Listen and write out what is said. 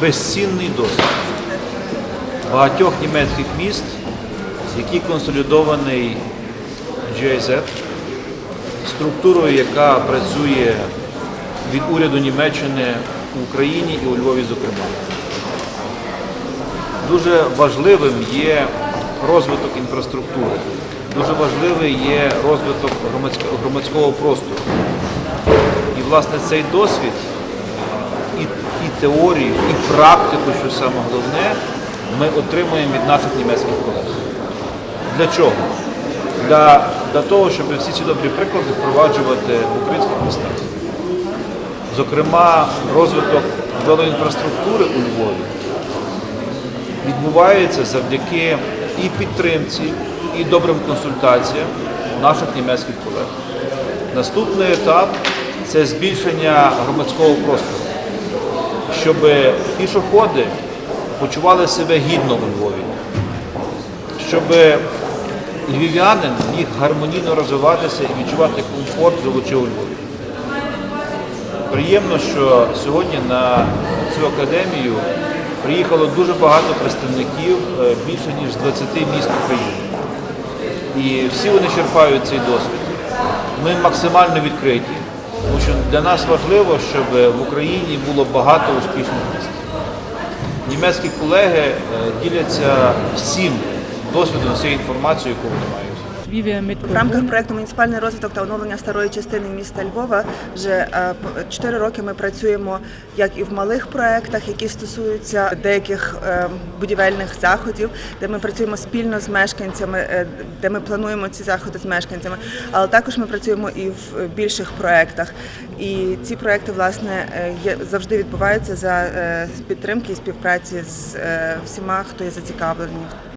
безцінний досвід багатьох німецьких міст, який консолідований GIZ, структурою, яка працює від уряду Німеччини в Україні і у Львові, зокрема. Дуже важливим є розвиток інфраструктури, дуже важливий є розвиток громадського простору. І, власне, цей досвід і, теорію, і практику, що саме головне, ми отримуємо від наших німецьких колег. Для чого? Для, для того, щоб всі ці добрі приклади впроваджувати в українських містах. Зокрема, розвиток велоінфраструктури у Львові відбувається завдяки і підтримці, і добрим консультаціям наших німецьких колег. Наступний етап це збільшення громадського простору, щоб пішоходи почували себе гідно у Львові, щоб львів'янин міг гармонійно розвиватися і відчувати комфорт, живучи у Львові. Приємно, що сьогодні на цю академію приїхало дуже багато представників е, більше ніж з 20 міст України. І всі вони черпають цей досвід. Ми максимально відкриті, тому що для нас важливо, щоб в Україні було багато успішних міст. Німецькі колеги е, діляться всім досвідом, всією інформацією, яку вони мають. В рамках проекту Муніципальний розвиток та оновлення старої частини міста Львова вже 4 роки ми працюємо як і в малих проектах, які стосуються деяких е, будівельних заходів, де ми працюємо спільно з мешканцями, е, де ми плануємо ці заходи з мешканцями. Але також ми працюємо і в більших проектах. І ці проекти власне е, завжди відбуваються за е, підтримки і співпраці з е, всіма, хто є зацікавлений